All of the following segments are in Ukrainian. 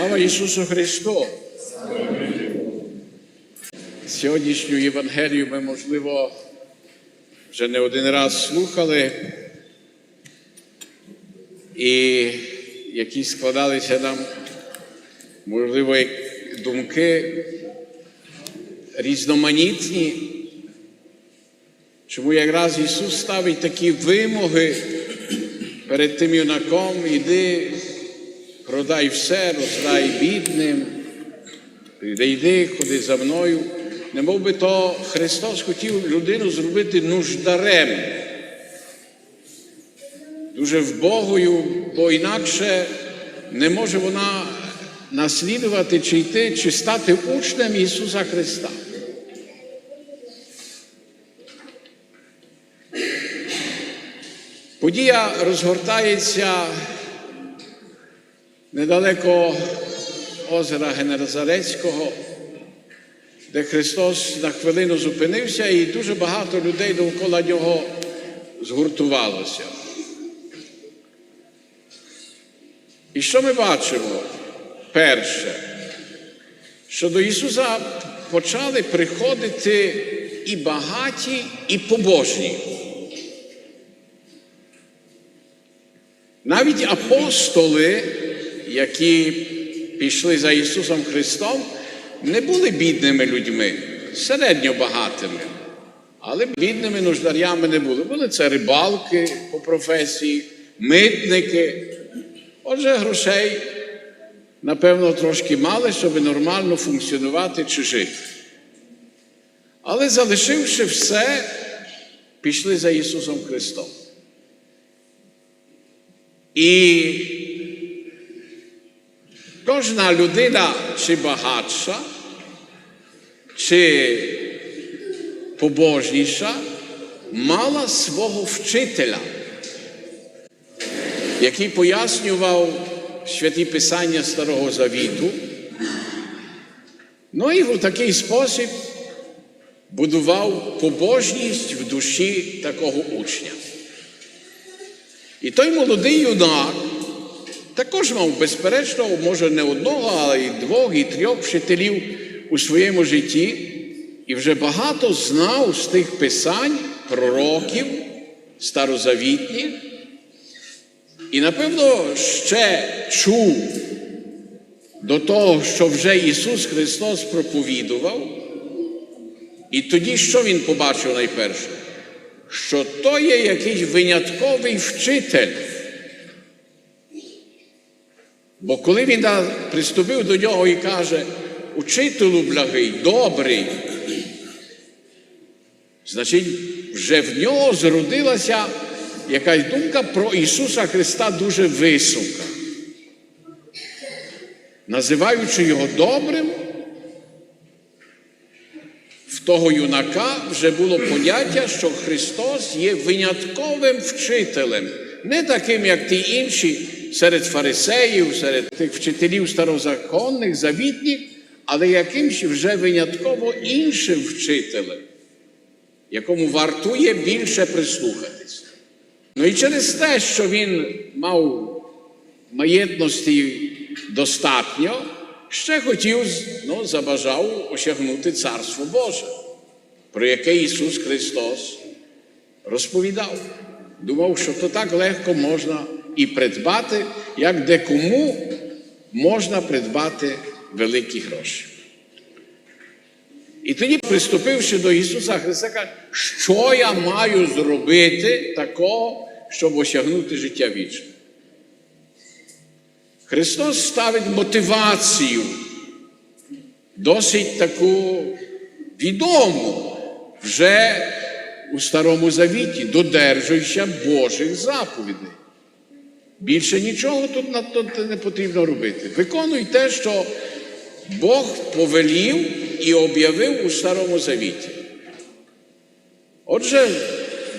Слава Ісусу Христу! Сьогоднішню Євангелію ми, можливо, вже не один раз слухали, і які складалися нам, можливо, думки різноманітні. Чому якраз Ісус ставить такі вимоги перед тим юнаком, іди, продай все, роздай бідним, йди, ходи за мною. Не мов би то Христос хотів людину зробити нуждарем, дуже вбогою, бо інакше не може вона наслідувати чи йти, чи стати учнем Ісуса Христа. Подія розгортається недалеко озера Генерзарецького, де Христос на хвилину зупинився, і дуже багато людей довкола нього згуртувалося. І що ми бачимо? Перше, що до Ісуса почали приходити і багаті, і побожні. Навіть апостоли, які пішли за Ісусом Христом, не були бідними людьми, середньо багатими, але бідними нуждарями не були. Були це рибалки по професії, митники. Отже, грошей, напевно, трошки мали, щоб нормально функціонувати чи жити. Але залишивши все, пішли за Ісусом Христом. І кожна людина, чи багатша, чи побожніша, мала свого вчителя, який пояснював святі Писання Старого Завіту. Ну і в такий спосіб будував побожність в душі такого учня. І той молодий юнак також мав, безперечно, може не одного, але й двох, і трьох вчителів у своєму житті, і вже багато знав з тих писань, пророків старозавітніх, і, напевно, ще чув до того, що вже Ісус Христос проповідував. І тоді що Він побачив найперше? що то є якийсь винятковий вчитель. Бо коли він приступив до нього і каже, учителю благий, добрий, значить, вже в нього зродилася якась думка про Ісуса Христа дуже висока. Називаючи його добрим, в того юнака вже було поняття, що Христос є винятковим вчителем, не таким, як ті інші серед фарисеїв, серед тих вчителів старозаконних, завітніх, але якимсь вже винятково іншим вчителем, якому вартує більше прислухатись. Ну і через те, що він мав маєтності достатньо ще хотів, ну, забажав осягнути Царство Боже, про яке Ісус Христос розповідав. Думав, що то так легко можна і придбати, як декому можна придбати великі гроші. І тоді, приступивши до Ісуса Христа, каже, що я маю зробити такого, щоб осягнути життя вічне. Христос ставить мотивацію, досить таку відому вже у Старому Завіті, додержуючи Божих заповідей. Більше нічого тут, тут не потрібно робити. Виконуй те, що Бог повелів і об'явив у Старому Завіті. Отже,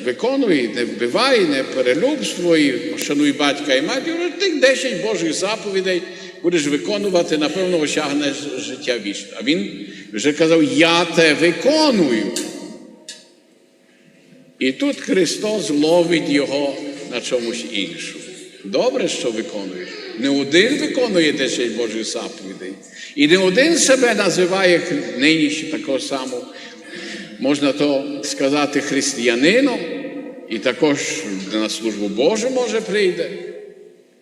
виконуй, не вбивай, не перелюбствуй, шануй батька і матір, тих 10 Божих заповідей будеш виконувати, напевно, осягнеш життя вічне. А він вже казав, я те виконую. І тут Христос ловить його на чомусь іншому. Добре, що виконуєш. Не один виконує 10 Божих заповідей. І не один себе називає нині ще такого самого, можна то сказати, християнином, і також на службу Божу може прийде,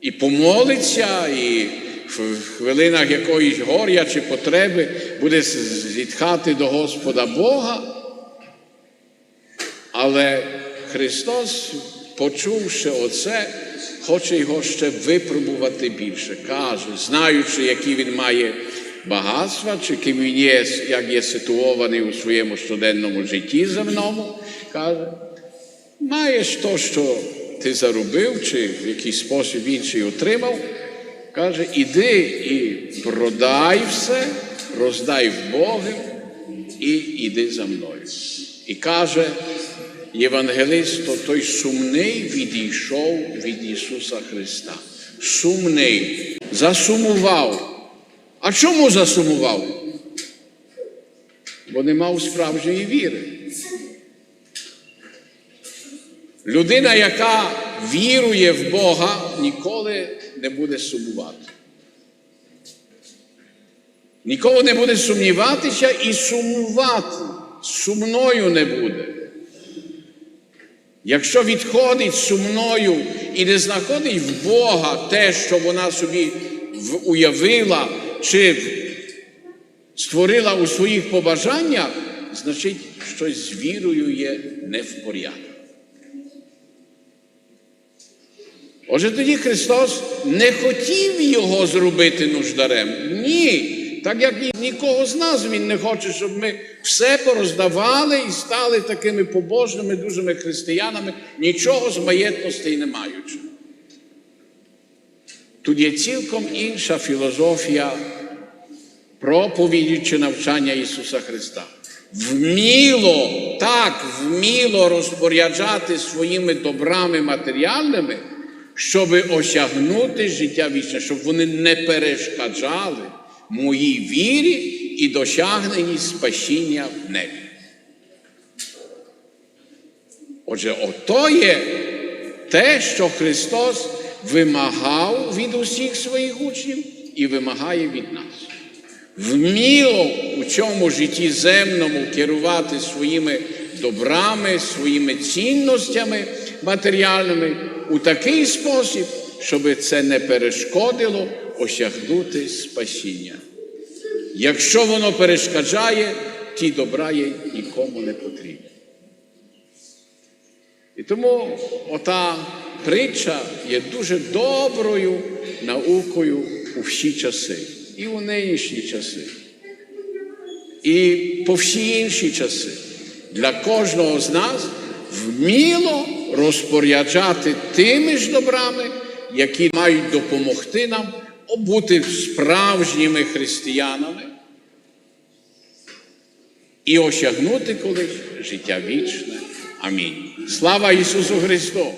і помолиться, і в хвилинах якоїсь горя чи потреби буде зітхати до Господа Бога. Але Христос, почувши оце, хоче його ще випробувати більше. Каже, знаючи, які він має багатства, чи ким він є, як є ситуований у своєму щоденному житті земному, каже, маєш то, що ти заробив, чи в якийсь спосіб інший отримав. Каже, іди і продай все, роздай в Боги і іди за мною. І каже, євангелист, то той сумний відійшов від Ісуса Христа. Сумний, засумував. А чому засумував? Бо не мав справжньої віри. Людина, яка вірує в Бога, ніколи не буде сумувати. Ніколи не буде сумніватися і сумувати. Сумною не буде. Якщо відходить сумною і не знаходить в Бога те, що вона собі уявила чи створила у своїх побажаннях, значить, щось з вірою є не в порядку. Отже, тоді Христос не хотів його зробити нуждарем. Ні. Так як ні- нікого з нас Він не хоче, щоб ми все пороздавали і стали такими побожними, дужими християнами, нічого з маєтностей не маючи. Тут є цілком інша філософія проповіді чи навчання Ісуса Христа. Вміло, так, вміло розпоряджати своїми добрами матеріальними, щоб осягнути життя вічне, щоб вони не перешкоджали моїй вірі і досягненні спасіння в небі. Отже, ото є те, що Христос вимагав від усіх своїх учнів і вимагає від нас. Вміло у цьому житті земному керувати своїми добрами, своїми цінностями матеріальними у такий спосіб, щоб це не перешкодило осягнути спасіння. Якщо воно перешкоджає, ті добра їй нікому не потрібні. І тому ота притча є дуже доброю наукою у всі часи, і у нинішні часи, і по всі інші часи. Для кожного з нас вміло розпоряджати тими ж добрами, які мають допомогти нам бути справжніми християнами і осягнути колись життя вічне. Амінь. Слава Ісусу Христу!